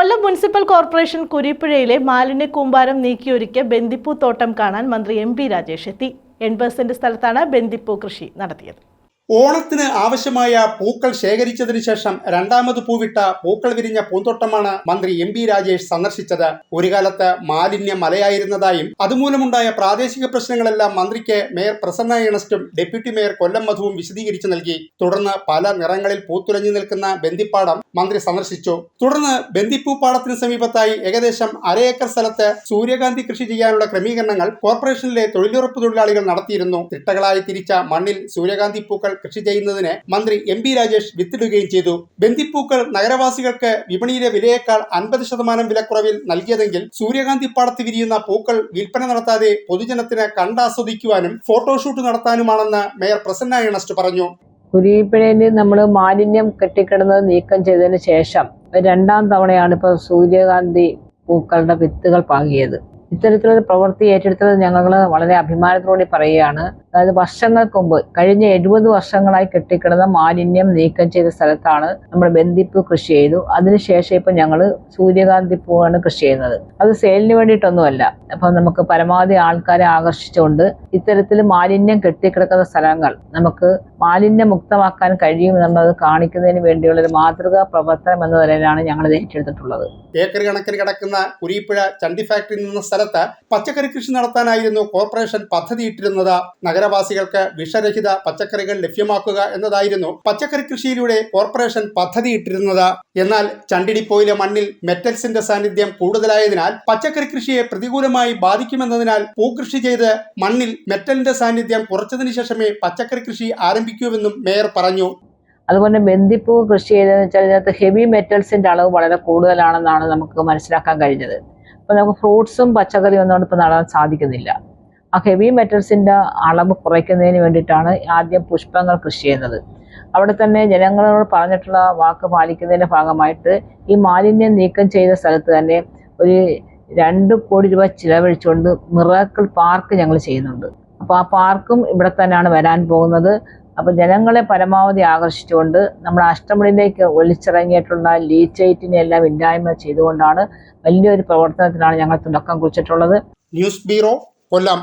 കൊല്ലം municipal corporation കുരിപ്പുഴയിലെ മാലിന്യ കൂമ്പാരം നീക്കിയൊരുക്കിയ ബന്ദിപ്പൂ തോട്ടം കാണാൻ മന്ത്രി എം പി രാജേഷ് എത്തി. എൺപത് സെന്റ് സ്ഥലത്താണ് ബന്ദിപ്പൂ കൃഷി നടത്തിയത്. ഓണത്തിന് ആവശ്യമായ പൂക്കൾ ശേഖരിച്ചതിന് ശേഷം രണ്ടാമത് പൂവിട്ട പൂക്കൾ വിരിഞ്ഞ പൂന്തോട്ടമാണ് മന്ത്രി എം ബി രാജേഷ് സന്ദർശിച്ചത്. ഒരു കാലത്ത് മാലിന്യ മലയായിരുന്നതായും അതുമൂലമുണ്ടായ പ്രാദേശിക പ്രശ്നങ്ങളെല്ലാം മന്ത്രിക്ക് മേയർ പ്രസന്ന ഏണസ്റ്റും ഡെപ്യൂട്ടി മേയർ കൊല്ലം മധുവും വിശദീകരിച്ചു നൽകി. തുടർന്ന് പല നിറങ്ങളിൽ പൂത്തുലഞ്ഞു നിൽക്കുന്ന ബന്ദിപ്പാടം മന്ത്രി സന്ദർശിച്ചു. തുടർന്ന് ബന്ദിപ്പൂ പാടത്തിന് സമീപത്തായി ഏകദേശം അരയേക്കർ സ്ഥലത്ത് സൂര്യകാന്തി കൃഷി ചെയ്യാനുള്ള ക്രമീകരണങ്ങൾ കോർപ്പറേഷനിലെ തൊഴിലുറപ്പ് തൊഴിലാളികൾ നടത്തിയിരുന്നു. തിട്ടകളായി തിരിച്ച മണ്ണിൽ സൂര്യകാന്തി പൂക്കൾ കൃഷി ചെയ്യുന്നതിന് മന്ത്രി എം പി രാജേഷ് വിത്തിടുകയും ചെയ്തു. ബന്ദിപ്പൂക്കൾ നഗരവാസികൾക്ക് വിപണിയിലെ വിലയേക്കാൾ അൻപത് ശതമാനം വിലക്കുറവിൽ നൽകിയതെങ്കിൽ സൂര്യകാന്തി പാടത്ത് വിരിയുന്ന പൂക്കൾ വിൽപ്പന നടത്താതെ പൊതുജനത്തിന് കണ്ടാസ്വദിക്കുവാനും ഫോട്ടോഷൂട്ട് നടത്താനുമാണെന്ന് മേയർ പ്രസന്ന ഏണസ്റ്റ് പറഞ്ഞു. കുരിപ്പുഴയിൽ നമ്മൾ മാലിന്യം കെട്ടിക്കിടന്നത് നീക്കം ചെയ്തതിന് ശേഷം രണ്ടാം തവണയാണ് ഇപ്പോൾ സൂര്യകാന്തി പൂക്കളുടെ വിത്തുകൾ പാകിയത്. ഇത്തരത്തിലൊരു പ്രവൃത്തി ഏറ്റെടുത്തത് ഞങ്ങൾ വളരെ അഭിമാനത്തോടെ പറയുകയാണ്. അതായത് വർഷങ്ങൾക്ക് മുമ്പ് കഴിഞ്ഞ എഴുപത് വർഷങ്ങളായി കെട്ടിക്കിടന്ന മാലിന്യം നീക്കം ചെയ്ത സ്ഥലത്താണ് നമ്മൾ ബന്ദിപ്പൂ കൃഷി ചെയ്തു. അതിനുശേഷം ഇപ്പം ഞങ്ങൾ സൂര്യകാന്തി പൂവാണ് കൃഷി ചെയ്യുന്നത്. അത് സെയിലിന് വേണ്ടിയിട്ടൊന്നുമല്ല. അപ്പം നമുക്ക് പരമാവധി ആൾക്കാരെ ആകർഷിച്ചുകൊണ്ട് ഇത്തരത്തിൽ മാലിന്യം കെട്ടിക്കിടക്കുന്ന സ്ഥലങ്ങൾ നമുക്ക് മാലിന്യമുക്തമാക്കാൻ കഴിയും എന്നുള്ളത് കാണിക്കുന്നതിന് വേണ്ടിയുള്ള ഒരു മാതൃകാ പ്രവർത്തനം എന്ന നിലയിലാണ് ഞങ്ങൾ ഏറ്റെടുത്തിട്ടുള്ളത്. ഏക്കർ കണക്കിന് കിടക്കുന്ന കുരിപ്പുഴ ചണ്ടി ഫാക്ടറി നിന്ന സ്ഥലത്ത് പച്ചക്കറി കൃഷി നടത്താനായിരുന്നു കോർപ്പറേഷൻ പദ്ധതിയിട്ടിരുന്നത് നഗരവാസികൾക്ക് വിഷരഹിത പച്ചക്കറികൾ ലഭ്യമാക്കുക എന്നതായിരുന്നു പച്ചക്കറി കൃഷിയിലൂടെ കോർപ്പറേഷൻ പദ്ധതിയിട്ടിരുന്നത്. എന്നാൽ ചണ്ടിടിപ്പോയിലെ മണ്ണിൽ മെറ്റൽസിന്റെ സാന്നിധ്യം കൂടുതലായതിനാൽ പച്ചക്കറി കൃഷിയെ പ്രതികൂലമായി ബാധിക്കുമെന്നതിനാൽ പൂക്കൃഷി ചെയ്ത് മണ്ണിൽ മെറ്റലിന്റെ സാന്നിധ്യം കുറച്ചതിന് ശേഷമേ പച്ചക്കറി കൃഷി ആരംഭിക്കൂവെന്നും മേയർ പറഞ്ഞു. അതുപോലെ ബന്ദിപ്പൂ കൃഷി ചെയ്തതെന്ന് വെച്ചാൽ ഇതിനകത്ത് ഹെവി മെറ്റൽസിന്റെ അളവ് വളരെ കൂടുതലാണെന്നാണ് നമുക്ക് മനസ്സിലാക്കാൻ കഴിഞ്ഞത്. അപ്പോൾ നമുക്ക് ഫ്രൂട്ട്സും പച്ചക്കറിയും ഒന്നും ഇപ്പൊ നടാൻ സാധിക്കുന്നില്ല. ആ ഹെവി മെറ്റൽസിന്റെ അളവ് കുറയ്ക്കുന്നതിന് വേണ്ടിയിട്ടാണ് ആദ്യം പുഷ്പങ്ങൾ കൃഷി ചെയ്യുന്നത്. അവിടെ തന്നെ ജനങ്ങളോട് പറഞ്ഞിട്ടുള്ള വാക്ക് പാലിക്കുന്നതിന്റെ ഭാഗമായിട്ട് ഈ മാലിന്യം നീക്കം ചെയ്ത സ്ഥലത്ത് തന്നെ ഒരു രണ്ട് കോടി രൂപ ചിലവഴിച്ചുകൊണ്ട് മിറാക്കിൾ പാർക്ക് ഞങ്ങൾ ചെയ്യുന്നുണ്ട്. അപ്പോൾ ആ പാർക്കും ഇവിടെ തന്നെയാണ് വരാൻ പോകുന്നത്. അപ്പോൾ ജനങ്ങളെ പരമാവധി ആകർഷിച്ചുകൊണ്ട് നമ്മൾ അഷ്ടമിലേക്ക് ഒലിച്ചിറങ്ങിയിട്ടുള്ള ലീച്ചൈറ്റിനെ എല്ലാം ഇല്ലായ്മ ചെയ്തുകൊണ്ടാണ് വലിയൊരു പ്രവർത്തനത്തിനാണ് ഞങ്ങൾ തുടക്കം കുറിച്ചിട്ടുള്ളത്. News bureau Kollam.